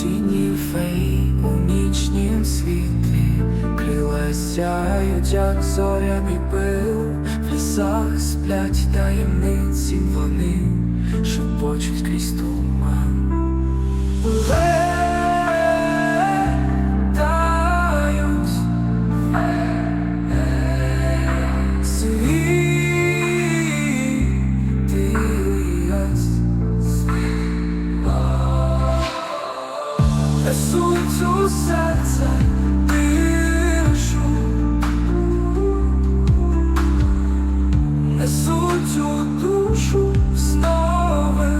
тіні фей у нічнім світлі, крила сяють, як пил, в лісах сплять таємниці вони, шепочуть крізь туман. У серце тишу, несуть у душу знову.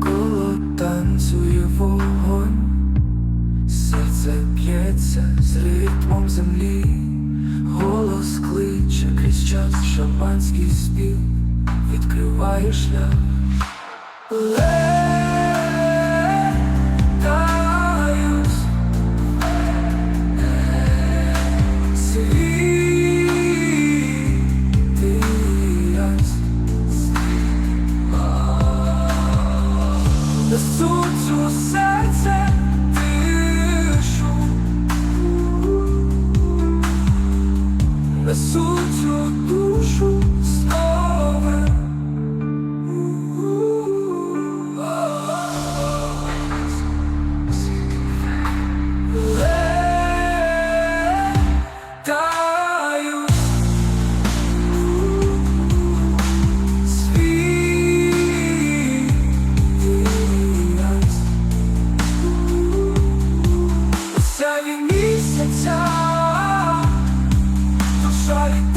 Коло танцює вогонь, серце б'ється з ритмом землі, голос кличе крізь шампанський спів, відкриває шлях. Суджу серце тишу, несуджу душу. side